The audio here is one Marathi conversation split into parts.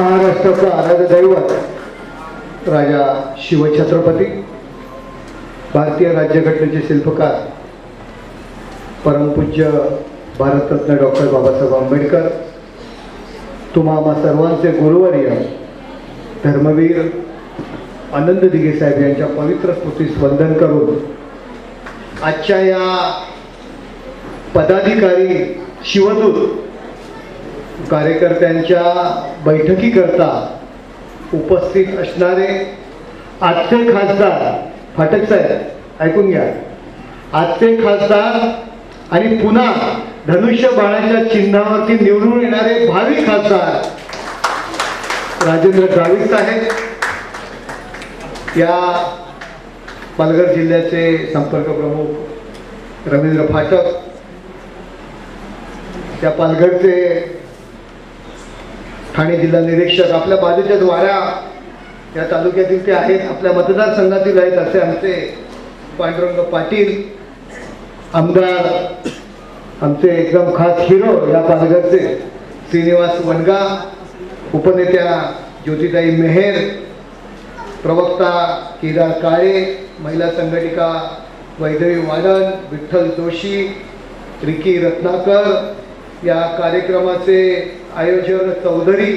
महाराष्ट्राचा आराध्य दैवत राजा शिवछत्रपती भारतीय राज्यघटनेचे शिल्पकार परमपूज्य भारतरत्न डॉक्टर बाबासाहेब आंबेडकर तुम्हा सर्वांचे गुरुवर्य धर्मवीर आनंद दिघे साहेब यांच्या पवित्र स्मृतीस वंदन करून आजच्या या पदाधिकारी शिवदूत कार्यकर्त्यांच्या बैठकीकरता उपस्थित असणारे आजचे खासदार फाटक साहेब ऐकून घ्या. आजचे खासदार आणि पुन्हा धनुष्य बाळाच्या चिन्हावरती निवडून येणारे भावी खासदार राजेंद्र गावित साहेब. या पालघर जिल्ह्याचे संपर्क प्रमुख रवींद्र फाटक. त्या पालघरचे ठाणे जिल्हा निरीक्षक आपल्या बाजूच्या द्वारा या तालुक्यातील ते आहेत. आपल्या मतदारसंघातील आहेत असे आमचे पांडुरंग पाटील आमदार आमचे एकदम खास हिरो या पालघरचे श्रीनिवास वनगा उपनेत्या ज्योतिताई मेहेर प्रवक्ता केदार काळे महिला संघटिका वैदवी वाडन विठ्ठल जोशी रिकी रत्नाकर या कार्यक्रमाचे आयोजन चौधरी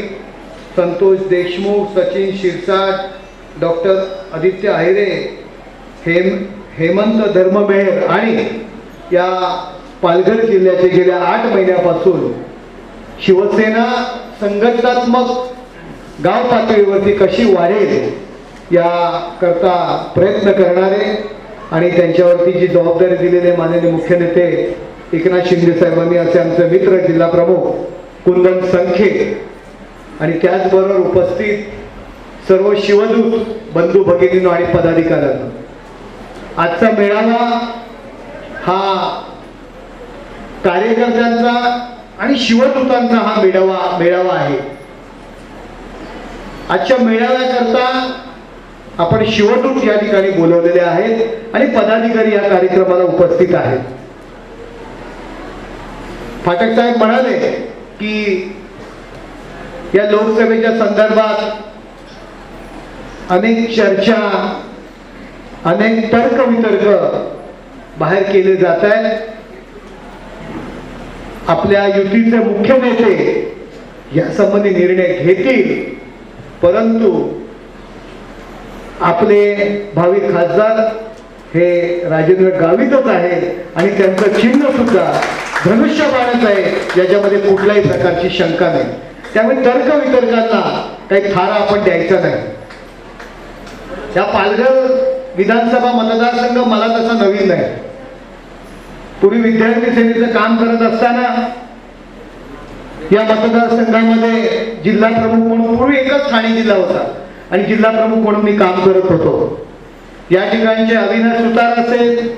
संतोष देशमुख सचिन शिरसाट डॉक्टर आदित्य आहिरे हेम हेमंत धर्ममेहर आणि या पालघर जिल्ह्याचे गेल्या आठ महिन्यापासून शिवसेना संघटनात्मक गाव पातळीवरती कशी वाढेल या करता प्रयत्न करणारे आणि त्यांच्यावरती जी जबाबदारी दिलेले माननीय मुख्य नेते एकनाथ शिंदे साहेबांनी असे आमचे मित्र जिल्हा प्रमुख कुंदन संखे आणि त्याचबरोबर उपस्थित सर्व शिवदूत बंधू भगिनींनो आणि पदाधिकाऱ्यांना. आजचा मेळावा हा कार्यकर्त्यांचा आणि शिवदूतांचा हा मेळावा मेळावा आहे. आजच्या मेळाव्याकरता आपण शिवदूत या ठिकाणी बोलवलेले आहेत आणि पदाधिकारी या कार्यक्रमाला उपस्थित आहेत. फाटक साहेब म्हणाले की या लोकसभेच्या संदर्भात अनेक चर्चा अनेक तर्क वितर्क बाहेर केले जात आहेत. आपल्या युतीचे मुख्य नेते या संबंधी निर्णय घेतील परंतु आपले भावी खासदार हे राजेंद्र गावितच आहे आणि त्यांचं चिन्ह सुद्धा धनुष्यबाणच आहे याच्यामध्ये कुठल्याही प्रकारची शंका नाही. त्यामुळे तर्क वितर्कांना काही थारा आपण द्यायचा नाही. या पालघर विधानसभा मतदारसंघ मला तसा नवीन नाही. पूर्वी विद्यार्थी सेनेचं काम करत असताना या मतदारसंघामध्ये जिल्हा प्रमुख म्हणून पूर्वी एकच ठाणे जिल्हा होता आणि जिल्हा प्रमुख म्हणून मी काम करत होतो. या ठिकाणचे अविनाश सुतार असेल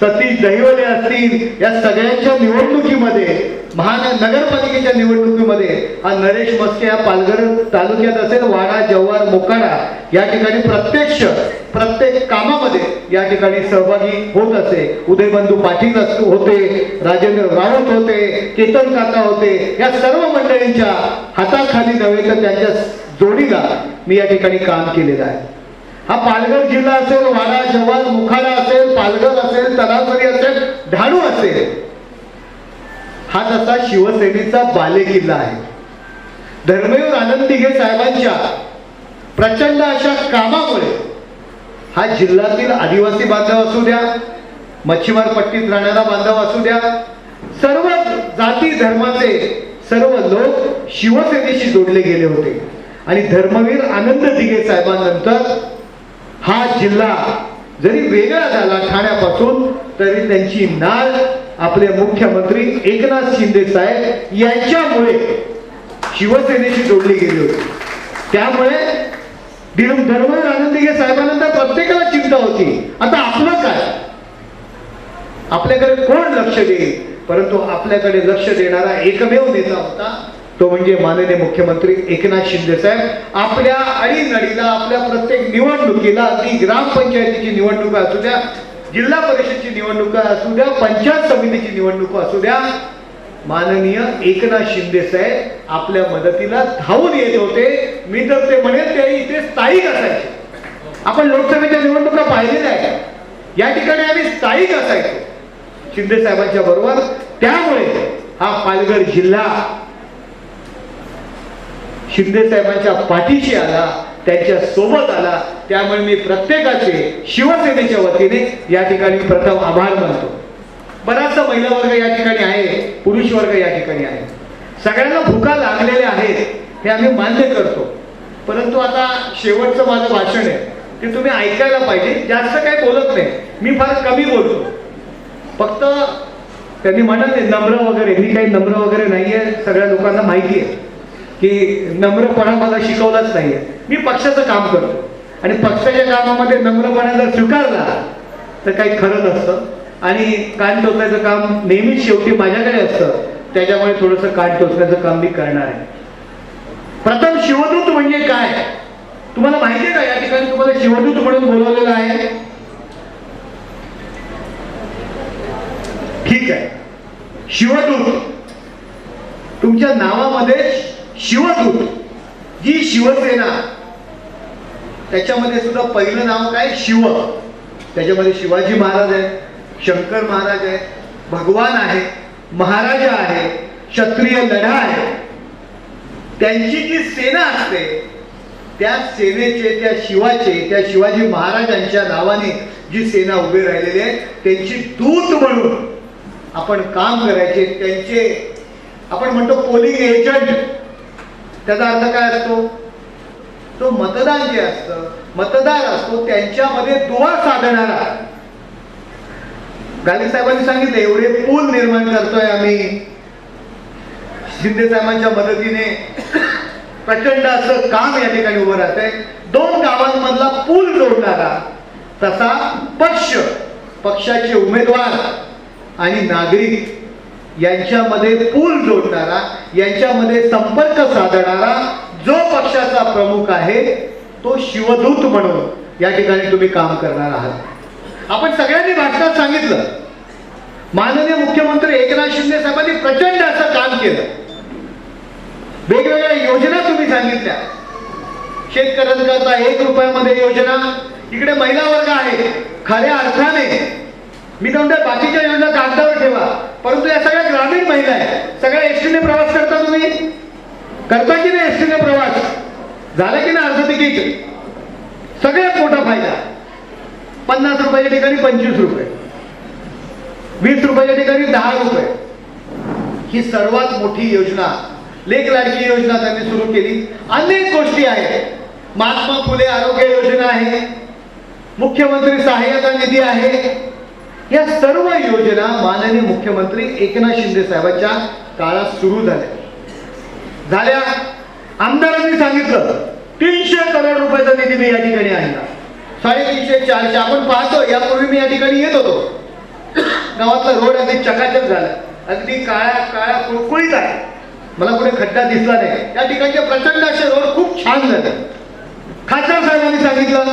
सतीश दहिवले असतील या सगळ्यांच्या निवडणुकीमध्ये महानगरपालिकेच्या निवडणुकीमध्ये हा नरेश मस्के या पालघर तालुक्यात असेल वाडा जव्हार मोकाडा या ठिकाणी प्रत्यक्ष प्रत्येक कामामध्ये या ठिकाणी सहभागी होत असे. उदयबंधू पाटील होते राजेंद्र राऊत होते केतन काका होते या सर्व मंडळींच्या हाताखाली नव्हे तर त्यांच्या जोडीला मी या ठिकाणी काम केलेलं आहे. हा पालघर जिल्हा असेल वाडा जव्हार मुखाडा असेल पालघर असेल तलासरी असेल ढाणू असेल. हा तसा शिवसेनेचा बाले किल्ला आहे. धर्मवीर आनंद दिघे साहेबांच्या प्रचंड अशा कामामुळे हा जिल्ह्यातील आदिवासी बांधव असू द्या मच्छीमार पट्टीत राहणारा बांधव असू द्या सर्व जाती धर्माचे सर्व लोक शिवसेनेशी जोडले गेले होते. आणि धर्मवीर आनंद दिघे साहेबांनंतर हा जिल्हा जरी वेगळा झाला ठाण्यापासून तरी त्यांची नाळ आपले मुख्यमंत्री एकनाथ शिंदे साहेब यांच्यामुळे शिवसेनेशी जोडली गेली होती. त्यामुळे दिल- धर्मवीर आनंदीगे साहेबांनंतर प्रत्येकाला चिंता होती. आता आपलं काय? आपल्याकडे कोण लक्ष देईल? परंतु आपल्याकडे लक्ष देणारा एकमेव नेता होता तो म्हणजे माननीय मुख्यमंत्री एकनाथ शिंदे साहेब. आपल्या अडीनडीला आपल्या प्रत्येक निवडणुकीला ती ग्रामपंचायतीची निवडणूक असू द्या जिल्हा परिषदची निवडणूक असू द्या पंचायत समितीची निवडणूक असू द्या माननीय एकनाथ शिंदे साहेब आपल्या मदतीला धावून येत होते. मी तर ते म्हणेल ते इथे स्थायिक असायचे. आपण लोकसभेच्या निवडणुका पाहिलेल्या आहेत. या ठिकाणी आम्ही स्थायिक असायचो. शिंदे साहेबांच्या बरोबर. त्यामुळे हा पालघर जिल्हा शिंदे साहेबांच्या पाठीशी आला त्यांच्यासोबत आला. त्यामुळे मी प्रत्येकाचे शिवसेनेच्या वतीने या ठिकाणी प्रथम आभार मानतो. बराचसा महिला वर्ग या ठिकाणी आहे पुरुष वर्ग या ठिकाणी आहे. सगळ्यांना भुका लागलेल्या आहेत हे आम्ही मान्य करतो. परंतु आता शेवटचं माझं भाषण आहे ते तुम्ही ऐकायला पाहिजे. जास्त काही बोलत नाही. मी फार कमी बोलतो. फक्त त्यांनी म्हणाले नम्र वगैरे मी काही नम्र वगैरे नाहीये सगळ्या लोकांना माहिती आहे. की नम्रपणा मला शिकवलाच नाहीये. मी पक्षाचं काम करतो. आणि पक्षाच्या कामामध्ये नम्रपणा जर स्वीकारला तर काही खरं नसतं. आणि कान टोचण्याचं काम नेहमीच शेवटी माझ्याकडे असतं. त्याच्यामुळे थोडंसं कान टोचण्याचं काम मी करणार आहे. प्रथम शिवदूत म्हणजे काय? तुम्हाला माहिती आहे का? या ठिकाणी तुम्हाला शिवदूत म्हणून बोलवलेलं आहे. ठीक आहे. शिवदूत. तुमच्या नावामध्ये शिवदूत. जी शिवसेना. त्याच्यामध्ये सुद्धा पहिलं नाव काय? शिव. त्याच्यामध्ये शिवाजी महाराज आहे शंकर महाराज आहे भगवान आहे महाराजा आहे क्षत्रिय लढा आहे. त्यांची जी सेना असते त्या सेनेचे त्या शिवाचे त्या शिवाजी महाराजांच्या नावाने जी सेना उभी राहिलेली आहे त्यांची दूत म्हणून आपण काम करायचे त्यांचे आपण म्हणतो पोलिंग एजंट. त्याचा अर्थ काय असतो? तो मतदान जे असतं मतदार असतो त्यांच्यामध्ये दुवा साधणारा. गांधी साहेबांनी सांगितलं एवढे पूल निर्माण करतोय आम्ही. शिंदे साहेबांच्या मदतीने प्रचंड असं काम या ठिकाणी उभं राहतंय. दोन गावांमधला पूल जोडणारा तसा पक्ष पक्षाचे उमेदवार आणि नागरिक यांच्यामध्ये पूल जोडणारा यांच्यामध्ये संपर्क साधणारा जो पक्षाचा प्रमुख आहे तो शिवदूत म्हणून या ठिकाणी तुम्ही काम करणार आहात. आपण सगळ्यांनी भाषणात सांगितलं. माननीय मुख्यमंत्री एकनाथ शिंदे साहेबांनी प्रचंड असं काम केलं. वेगवेगळ्या योजना तुम्ही सांगितल्या. शेतकऱ्यांकरता एक रुपयामध्ये योजना इकडे महिला वर्ग आहे खऱ्या अर्थाने मी तर बाकीच्या योजना कागदावर ठेवा. परंतु या सगळ्या ग्रामीण महिला आहेत सगळ्या एसटीने प्रवास करता तुम्ही करता की नाही एसटीने प्रवास. झाला की नाही अर्ध तिकीट? सगळ्यात मोठा फायदा. पन्नास रुपयाच्या ठिकाणी पंचवीस रुपये. वीस रुपयाच्या ठिकाणी दहा रुपये. ही सर्वात मोठी योजना. लेख लाडकी योजना त्यांनी सुरू केली. अनेक गोष्टी आहेत. महात्मा फुले आरोग्य योजना आहे. मुख्यमंत्री सहाय्यता निधी आहे. या सर्व योजना माननीय मुख्यमंत्री एकनाथ शिंदे साहेबांच्या काळात सुरू झाल्या. झाल्या. आमदारांनी सांगितलं तीनशे करोड रुपयाचा निधी मी या ठिकाणी आणला. साडेतीनशे चारशे आपण पाहतो यापूर्वी मी या ठिकाणी येत होतो. गावातला रोड अगदी चकाचक झाला. अगदी काळ्या काळ्या कुळकुळीत आहे. मला कुठे खड्डा दिसला नाही. त्या ठिकाणचे प्रचंड असे रोड खूप छान झाले. खासदार साहेबांनी सांगितलं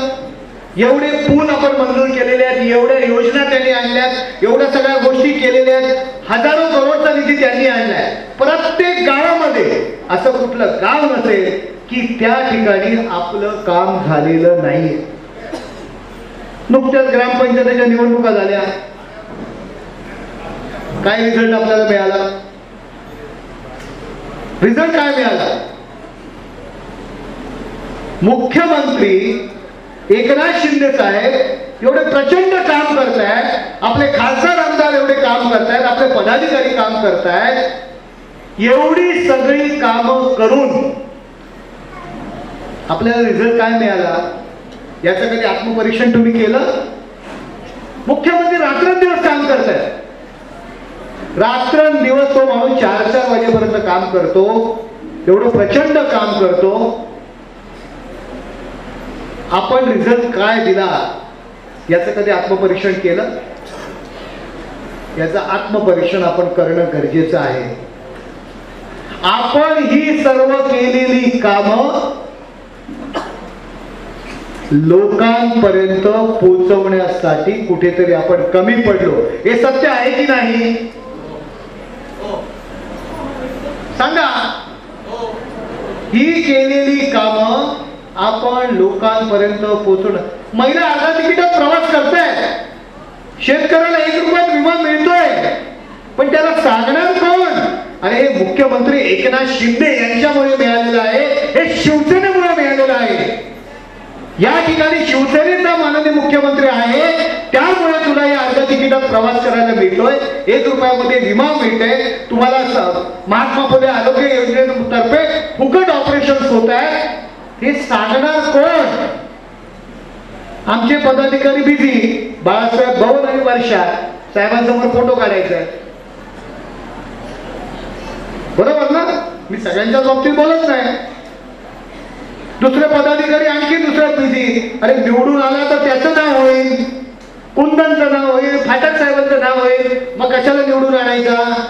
एवढे पूल आपण मंजूर केलेले आहेत एवढ्या योजना त्यांनी आणल्यात एवढ्या सगळ्या गोष्टी केलेल्या आहेत. हजारो करोडचा निधी त्यांनी आणलाय प्रत्येक गावामध्ये असं कुठलं गाव नसेल की त्या ठिकाणी आपलं काम झालेलं नाहीये. नुकत्याच ग्रामपंचायतीच्या निवडणुका झाल्या. काय रिझल्ट आपल्याला मिळाला? रिझल्ट काय मिळाला? मुख्यमंत्री एकनाथ शिंदे साहेब एवढे प्रचंड काम करतायत. आपले खासदार आमदार एवढे काम करतायत. आपले पदाधिकारी काम करतायत. एवढी सगळी कामं करून आपल्याला रिझल्ट काय मिळाला? याचं कधी आत्मपरीक्षण तुम्ही केलं? मुख्यमंत्री रात्रंदिवस काम करतायत. रात्रंदिवस तो माणूस चार चार वाजेपर्यंत काम करतो. एवढं प्रचंड काम करतो. आपण रिझल्ट काय दिला? याचं कधी आत्मपरीक्षण केलं? याचं आत्मपरीक्षण आपण करणं गरजेचं आहे. आपण ही सर्व केलेली काम लोकांपर्यंत पोहोचवण्यासाठी कुठेतरी आपण कमी पडलो. हे सत्य आहे की नाही? सांगा. ही केलेली कामं आपण लोकांपर्यंत पोहोचवणं महिला अर्धा तिकिटात प्रवास करताय शेतकऱ्याला एक रुपयात विमा मिळतोय. पण त्याला सांगणार कोण? आणि हे मुख्यमंत्री एकनाथ शिंदे यांच्यामुळे मिळालेलं आहे. हे शिवसेनेमुळे मिळालेलं आहे. या ठिकाणी शिवसेनेचा माननीय मुख्यमंत्री आहे. त्यामुळे तुला या अर्ध्या तिकिटात प्रवास करायला मिळतोय. एक रुपयामध्ये विमा मिळतोय. तुम्हाला महात्मा फुले आरोग्य योजनेतर्फे फुकट ऑपरेशन होत आहे हे सांगणार कोण? आमचे पदाधिकारी बिझी बाळासाहेब भवन आणि वर्षा. साहेबांसमोर फोटो काढायचा. आहे बरोबर ना? मी सगळ्यांच्या बाबतीत बोलत नाही. दुसरे पदाधिकारी आणखी दुसऱ्या बिझी अरे निवडून आला तर त्याचं नाव होईल. कुंदनचं नाव होईल. फाटक साहेबांचं नाव होईल. मग कशाला निवडून आणायचा?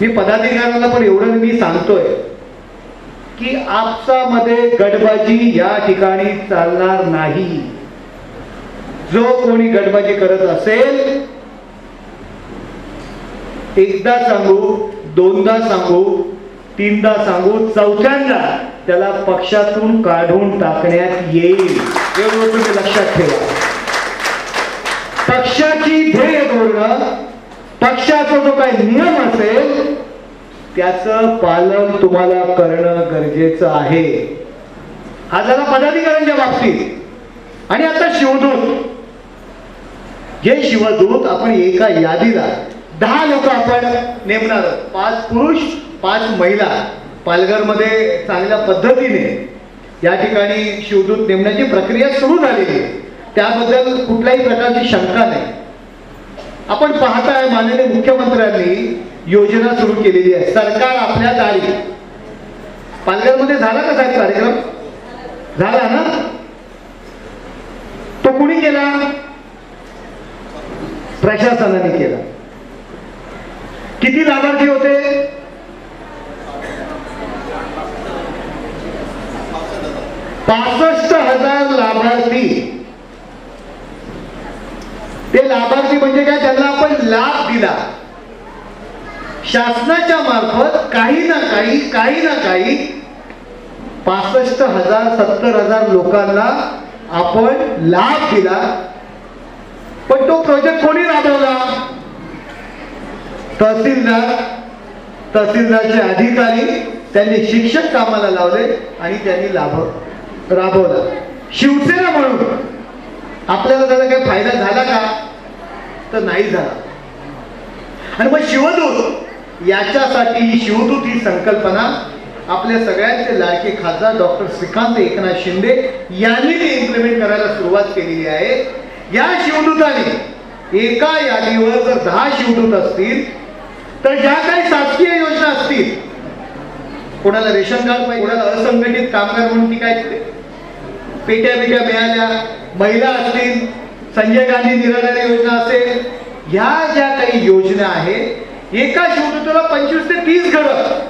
मी पदाधिकाऱ्यांना पण एवढं मी सांगतोय. की आपसामध्ये गडबाजी या ठिकाणी चालणार नाही. जो कोणी गडबाजी करत असेल एकदा सांगू दोनदा सांगू तीनदा सांगू चौथ्यांदा त्याला पक्षातून काढून टाकण्यात येईल. एवढं तुम्ही लक्षात ठेवा. पक्षाची ध्येय धोरण पक्षाचा जो काही नियम असेल त्याचं पालन तुम्हाला करणं गरजेचं आहे. हा झाला पदाधिकाऱ्यांच्या बाबतीत. आणि आता शिवदूत. जे शिवदूत आपण एका यादीला दहा लोक आपण नेमणार पाच पुरुष पाच महिला. पालघरमध्ये चांगल्या पद्धतीने या ठिकाणी शिवदूत नेमण्याची प्रक्रिया सुरू झालेली आहे. त्याबद्दल कुठल्याही प्रकारची शंका नाही. आपण पाहताय माननीय मुख्यमंत्र्यांनी योजना सुरू केलेली आहे. सरकार आपल्या दारी. पालघरमध्ये झाला का साहेब कार्यक्रम? झाला ना? तो कुणी केला? प्रशासनाने केला. किती लाभार्थी होते? पासष्ट हजार लाभार्थी. ते लाभार्थी म्हणजे काय? त्यांना आपण लाभ दिला. शासनाच्या मार्फत काही ना काही काही ना काही पासष्ट हजार सत्तर हजार लोकांना आपण लाभ दिला. पण तो प्रोजेक्ट कोणी राबवला? तहसीलदार तहसीलदारचे अधिकारी त्यांनी शिक्षक कामाला लावले आणि त्यांनी लाभ राबवला. शिवसेना म्हणून. आपल्याला त्याचा काही फायदा झाला का? तर नाही झाला. आणि मग शिवदूत याच्यासाठी शिवदूत ही संकल्पना आपल्या सगळ्यांचे लाडके खासदार डॉक्टर श्रीकांत एकनाथ शिंदे यांनी ती इम्प्लिमेंट करायला सुरुवात केलेली आहे. या शिवदूताने एका यादीवर जर दहा शिवदूत असतील तर ज्या काही शासकीय योजना असतील कोणाला रेशन कार्ड पाहिजे कोणाला असंघटित कामगार म्हणून ती काय पेट्या बिट्या मिळाल्या महिला असतील संजय गांधी निराधार योजना असेल ह्या ज्या काही योजना आहेत एका शिवदूताला पंचवीस ते तीस घरं.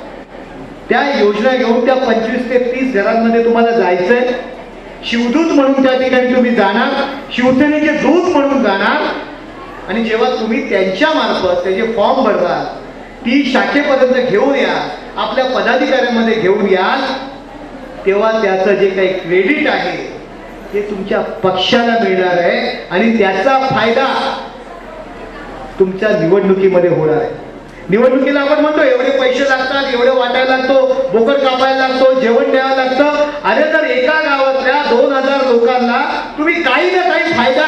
त्या योजना घेऊन त्या पंचवीस ते तीस घरांमध्ये तुम्हाला जायचंय. शिवदूत म्हणून त्या ठिकाणी तुम्ही जाणार शिवसेनेचे दूत म्हणून जाणार. आणि जेव्हा तुम्ही त्यांच्या मार्फत त्याचे फॉर्म भरताल ती शाखेपर्यंत घेऊन या आपल्या पदाधिकाऱ्यांमध्ये घेऊन या तेव्हा त्याचं जे काही क्रेडिट आहे ते तुमच्या पक्षाला मिळणार आहे. आणि त्याचा फायदा तुमच्या निवडणुकीमध्ये होणार आहे. निवडणुकीला आपण म्हणतो एवढे पैसे लागतात एवढे वाटायला लागतो बोकड कापायला लागतो जेवण द्यावं लागतं. अरे तर एका गावातल्या दोन हजार लोकांना तुम्ही काही ना काही फायदा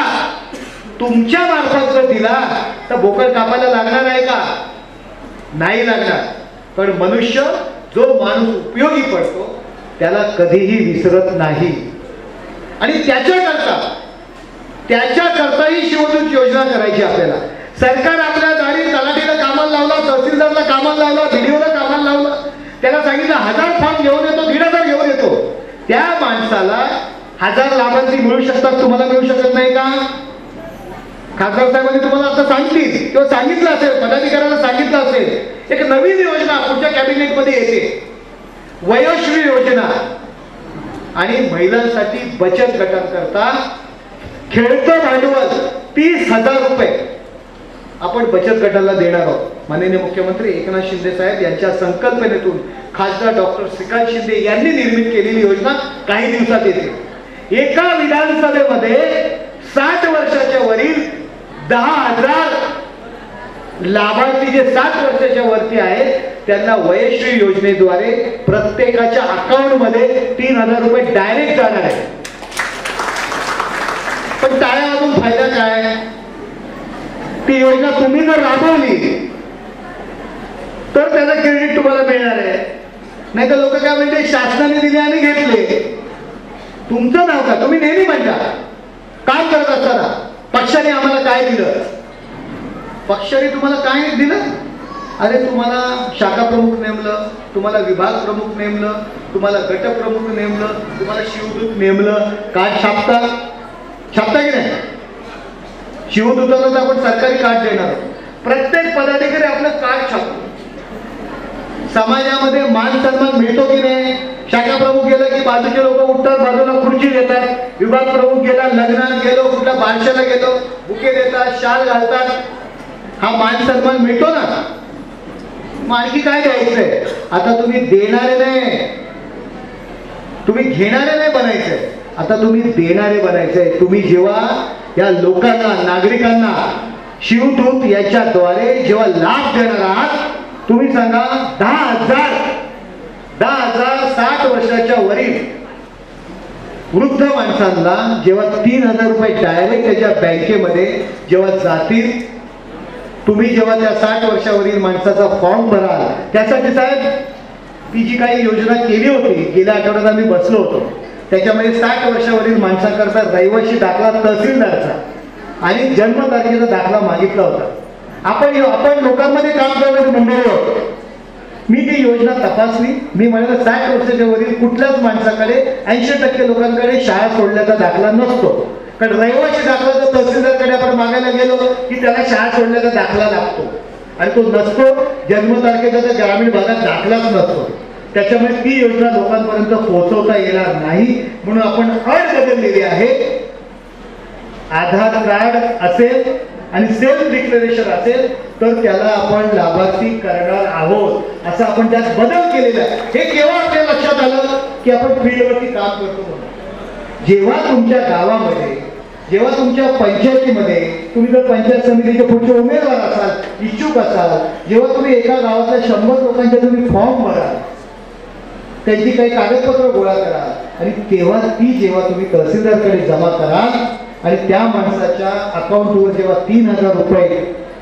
तुमच्या मार्फत जर दिला तर बोकड कापायला लागणार आहे का? नाही लागणार. पण मनुष्य जो माणूस उपयोगी पडतो त्याला कधीही विसरत नाही. आणि त्याच्याकरता त्याच्याकरताही शिवदूत योजना करायची आपल्याला. सरकार आपल्या दारी तलाठीला लावला तहसीलदारला कामाला लावला व्हिडिओला कामाला लावला. त्याला सांगितलं हजार फॉर्म घेऊन येतो दीड हजार घेऊन येतो. त्या माणसाला हजार लाभार्थी मिळू शकतात तुम्हाला मिळू शकत नाही का? खासदार साहेबांनी तुम्हाला आता सांगितली किंवा सांगितलं असेल पदाधिकाऱ्याला सांगितलं असेल एक नवीन योजना पुढच्या कॅबिनेटमध्ये येते. वयोश्री योजना. आणि महिलांसाठी बचत गटांकरता खेळतं भांडवल तीस हजार रुपये. आपण बचत गटाला देणार आहोत. माननीय मुख्यमंत्री एकनाथ शिंदे साहेब यांच्या संकल्पनेतून खासदार डॉक्टर श्रीकांत शिंदे यांनी निर्मित केलेली योजना काही दिवसात येते. एका विधानसभेमध्ये साठ वर्षाच्या वरील दहा हजार लाभार्थी जे सात वर्षाच्या वरती आहेत त्यांना वयश्री योजनेद्वारे प्रत्येकाच्या अकाउंटमध्ये तीन हजार रुपये डायरेक्ट जाणार आहे पण टाळ्या अजून फायदा काय? ती योजना तुम्ही जर राबवली तर त्याचा क्रेडिट तुम्हाला मिळणार आहे. नाही तर लोक काय म्हणते शासनाने दिले आणि घेतले. तुमचं नाव का तुम्ही नेहमी म्हणता काम करत असताना पक्षाने आम्हाला काय दिलं? पक्षाने तुम्हाला काय दिलं? अरे तुम्हाला शाखा प्रमुख नेमलं तुम्हाला विभाग प्रमुख नेमलं तुम्हाला गट प्रमुख नेमलं तुम्हाला शिवदूत नेमलं. काय छापता? छापता की नाही? शिवदूताला तर आपण सरकारी कार्ड देणार प्रत्येक पदाधिकारी आपलं कार्ड छापतो. समाजामध्ये मान सन्मान मिळतो की नाही? शाखा प्रमुख गेला की बाजूचे लोक उठतात बाजूला खुर्ची देतात. विभाग प्रमुख गेला लग्नात गेलो कुठल्या बारशाला गेलो बुके देतात शाल घालतात. हा मान सन्मान मिळतो ना? मग आणखी काय द्यायचंय? आता तुम्ही देणारे नाही. तुम्ही घेणारे नाही बनायचंय. आता तुम्ही देणारे बनायचंय. तुम्ही जेव्हा या लोकांना नागरिकांना शिवदूत याच्याद्वारे जेव्हा लाभ देणार आहात तुम्ही सांगा दहा हजार दहा हजार साठ वर्षाच्या वरील वृद्ध माणसांना जेव्हा तीन हजार रुपये डायरेक्ट त्याच्या बँकेमध्ये जेव्हा जातील तुम्ही जेव्हा त्या साठ वर्षावरील माणसाचा फॉर्म भराल त्यासाठी साहेब ती जी काही योजना केली होती गेल्या आठवड्यात आम्ही बसलो होतो. त्याच्यामध्ये साठ वर्षावरील माणसाकरता रहिवाशी दाखला तहसीलदारचा आणि जन्मतारखेचा दाखला मागितला होता. आपण आपण लोकांमध्ये काम करणारी मंडळी आहोत. मी ती योजना तपासली. मी म्हणाल साठ वर्षाच्या वरील कुठल्याच माणसाकडे ऐंशी टक्के लोकांकडे शाळा सोडल्याचा दाखला नसतो. कारण रहिवासी दाखला जर तहसीलदारकडे आपण मागायला गेलो की त्याला शाळा सोडल्याचा दाखला लागतो. आणि तो नसतो. जन्मतारखेचा तर ग्रामीण भागात दाखलाच नसतो. त्याच्यामुळे ती योजना लोकांपर्यंत पोहोचवता येणार नाही म्हणून आपण अट बदललेली आहे. आधार कार्ड असेल आणि सेल्फ डिक्लेरेशन असेल तर त्याला आपण लाभार्थी करणार आहोत. असं आपण त्यात बदल केलेला आहे. हे केव्हा आपल्या लक्षात आलं की आपण फील्डवरती काम करतो जेव्हा तुमच्या गावामध्ये जेव्हा तुमच्या पंचायतीमध्ये तुम्ही जर पंचायत समितीचे पुढचे उमेदवार असाल इच्छुक असाल जेव्हा तुम्ही एका गावातल्या शंभर लोकांचे तुम्ही फॉर्म भराल त्यांची काही कागदपत्र गोळा करा. आणि तेव्हा ती जेव्हा तुम्ही तहसीलदारकडे जमा कराल आणि त्या माणसाच्या अकाउंटवर जेव्हा तीन हजार रुपये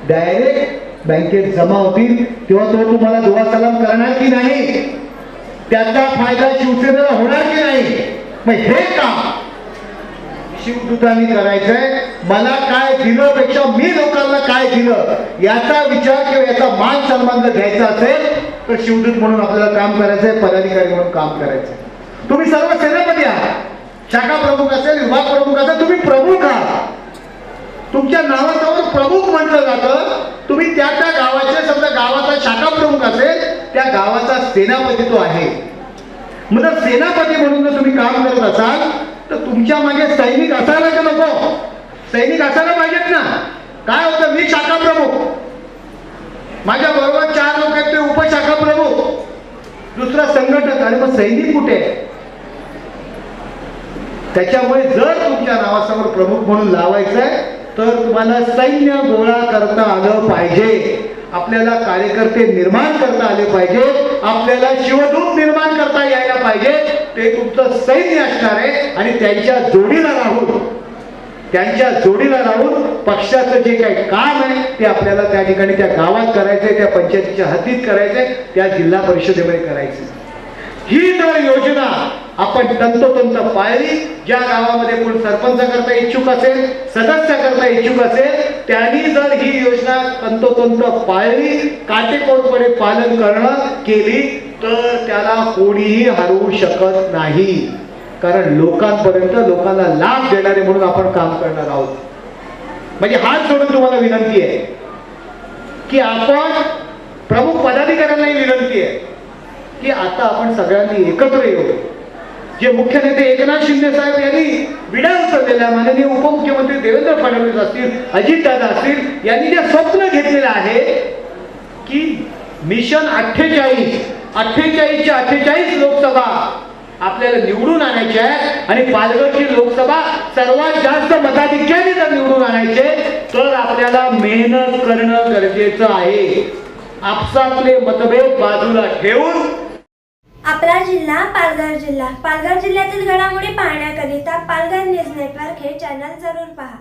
डायरेक्ट बँकेत जमा होतील तेव्हा तो तुम्हाला दुवा सलाम करणार की नाही? त्याचा फायदा शिवसेनेला होणार की नाही? मग हे काम शिवदूतांनी करायचंय. मला काय दिलं पेक्षा मी लोकांना काय दिलं याचा विचार किंवा याचा मान सन्मान जर घ्यायचा असेल तर शिवदूत म्हणून आपल्याला काम करायचंय पदाधिकारी म्हणून काम करायचंय. तुम्ही सर्व सेनापती आहात. शाखा प्रमुख असेल विभाग प्रमुख असेल तुम्ही प्रमुख आहात. तुमच्या नावासमोर प्रमुख म्हटलं जातं. तुम्ही त्या त्या गावाचे समजा गावाचा शाखा प्रमुख असेल त्या गावाचा सेनापती तो आहे. मग जर सेनापती म्हणून जर तुम्ही काम करत असाल तर तुमच्या मागे सैनिक असायला का नको. सैनिक असायला पाहिजेत ना. काय होतं? मी शाखा प्रमुख. माझ्या बरोबर चार लोक आहेत ते उपशाखा प्रमुख. दुसरा संघटक आणि मग सैनिक कुठे आहे? त्याच्यामुळे जर तुमच्या नावासमोर प्रमुख म्हणून लावायचं आहे तर तुम्हाला सैन्य गोळा करता आलं पाहिजे. आपल्याला कार्यकर्ते निर्माण करता आले पाहिजे. आपल्याला शिवदूत निर्माण करता यायला पाहिजे. ते तुमचं सैन्य असणार आहे आणि त्यांच्या जोडीला राहून त्यांच्या जोडीला लावून पक्षाचं जे काही काम आहे ते आपल्याला त्या ठिकाणी त्या गावात करायचंय त्या पंचायतीच्या हद्दीत करायचंय त्या जिल्हा परिषदेमध्ये करायचं ही जर योजना आपण तंतोतंत पाळली ज्या गावामध्ये कोण सरपंच करता इच्छुक असेल सदस्य करता इच्छुक असेल त्यांनी जर ही योजना तंतोतंत पाळली काटेकोरपणे पालन करणं केली तर त्याला कोणीही हरवू शकत नाही. कारण लोकांपर्यंत लोकांना लाभ देणारे म्हणून आपण काम करणार आहोत. म्हणजे हात जोडून तुम्हाला विनंती आहे की आपण प्रमुख पदाधिकाऱ्यांनाही विनंती आहे की आता आपण सगळ्यांनी एकत्र येऊ. जे मुख्य नेते एकनाथ शिंदे साहेब यांनी विडा उचललेला माननीय उपमुख्यमंत्री देवेंद्र फडणवीस असतील अजितदादा असतील यांनी जे स्वप्न घेतलेलं आहे की मिशन अठ्ठेचाळीस अठ्ठेचाळीसच्या अठ्ठेचाळीस लोकसभा आपल्याला निवडून आणायचे आहे. आणि पालघरची लोकसभा सर्वात जास्त मताधिक्याने जर निवडून आणायचे तर आपल्याला मेहनत करणं गरजेचं आहे. आपसातले मतभेद बाजूला ठेवून आपला जिल्हा पालघर जिल्हा. पालघर जिल्ह्यातील घडामोडी पाहण्याकरिता पालघर न्यूज नेटवर्क हे चॅनल जरूर पहा.